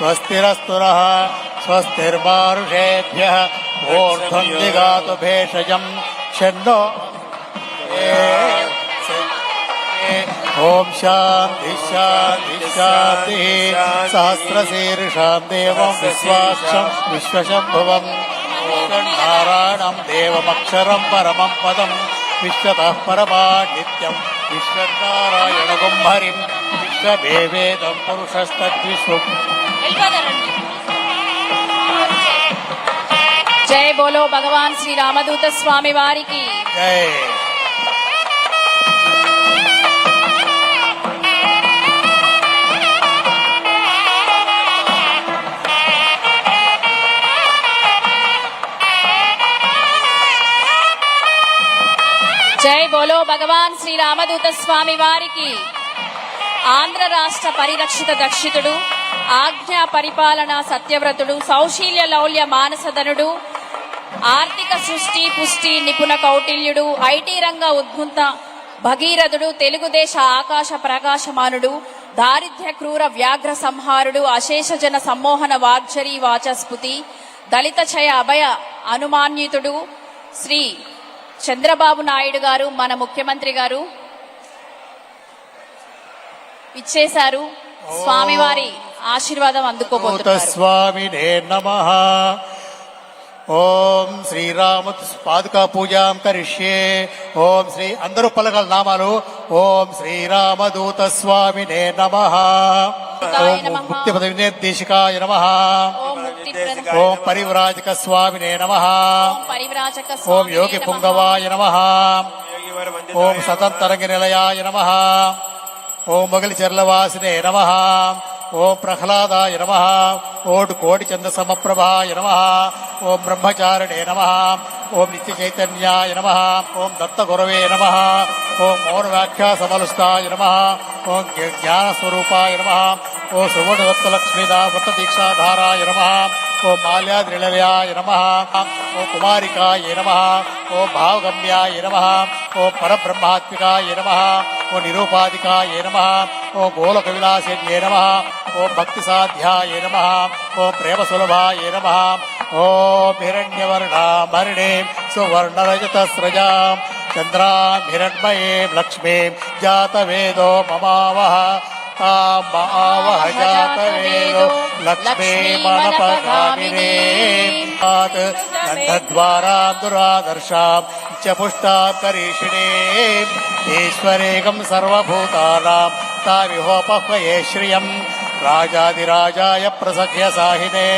स्वस्तिरस्तुरः स्वस्तिर्मारुषेभ्यः ऊर्ध्वं दिगातु भेषजं षण्णो ॐ शान्ति शान्ति शान्तिः सहस्रशीर्षां देवं विश्वाक्षं विश्वशम्भुवम् नारायणं देवमक्षरं परमं पदं विश्वतः परमा नित्यं विश्वनारायणगुं हरिं జయ బోలో భగవాన్ శ్రీ రామదూత స్వామి వారికి. జయ జై బోలో భగవాన్ శ్రీ రామదూత స్వామి వారికి. ఆంధ్ర రాష్ట్ర పరిరక్షిత దక్షితుడు ఆజ్ఞా పరిపాలన సత్యవ్రతుడు సౌశీల్య లౌల్య మానసధనుడు ఆర్థిక సృష్టి పుష్టి నిపుణ కౌటిల్యుడు ఐటీ రంగ ఉద్భుత భగీరథుడు తెలుగుదేశ ఆకాశ ప్రకాశమానుడు దారిద్ర్య క్రూర వ్యాఘ్ర సంహారుడు అశేషజన సమ్మోహన వాగ్జరీ వాచస్పతి దళిత చయ అభయ అనుమాన్యుతుడు శ్రీ చంద్రబాబు నాయుడు గారు మన ముఖ్యమంత్రి గారు ఇచ్చేశారు. స్వామివారి ఆశీర్వాదం అందుకోబోతున్నారు. స్వామినే నమ. ఓం శ్రీరామ పాదుకా పూజాం కరిష్యే. ఓం శ్రీ అందరూ పలకల నామాలు. ఓం శ్రీరామదూత స్వామినే నమ. ఓం నమః. ముక్తి పద వినిర్దేశికాయ నమ. ఓం ముక్తి ప్రద- ఓం పరివ్రాజక స్వామినే నమ. ఓం పరివ్రాజక ఓం స్వామినే యోగి. పుంగవాయ నమ. ఓం సతంతరంగ నిలయాయ నమ. ఓం మొగలి చెర్లవాసినే నమ. ఓం ప్రహ్లాదాయ నమ. ఓం కోటి చంద సమప్రభాయ నమ. ఓం బ్రహ్మచారిణే నమ. ఓం నిత్య చైతన్యాయ నమ. ఓం దత్త గురవే నమ. ఓం మౌనవ్యాఖ్యా సమలుస్తాయ నమ. ఓం జ్ఞానస్వరూపాయ నమ. ఓ సువర్ణ దత్తలక్ష్మీదా లక్ష్మీదా దీక్షాధారాయ నమ. ఓ బాల్యాద్రిళవ్యాయ నమ. ఓ కుమారికాయ నమ. ఓ భావగమ్యాయ నమ. ఓ పరబ్రహ్మాత్మికాయ నమ. ఓ నిరూపాధికాయ నమ. ఓ గోలక విలాసిన్యే నమ. ఓ భక్తి సాధ్యాయ నమ. ఓ ప్రేమ సులభాయ నమ. ఓం హిరణ్యవర్ణామరిణే సువర్ణరజత స్రజాం. చంద్రాం హిరణ్మయీం లక్ష్మీం. జాతవేదో మమావహ. తాం ఆవహ జాతవేదో లక్ష్మీమనపగామినే గంధద్వారా దురాదర్శాం చ పుష్టాం కరీషిణే ఈశ్వరేకం సర్వభూతానాం తామిహోపహ్వయే శ్రియం రాజాదిరాజాయ ప్రసఖ్య సాహినే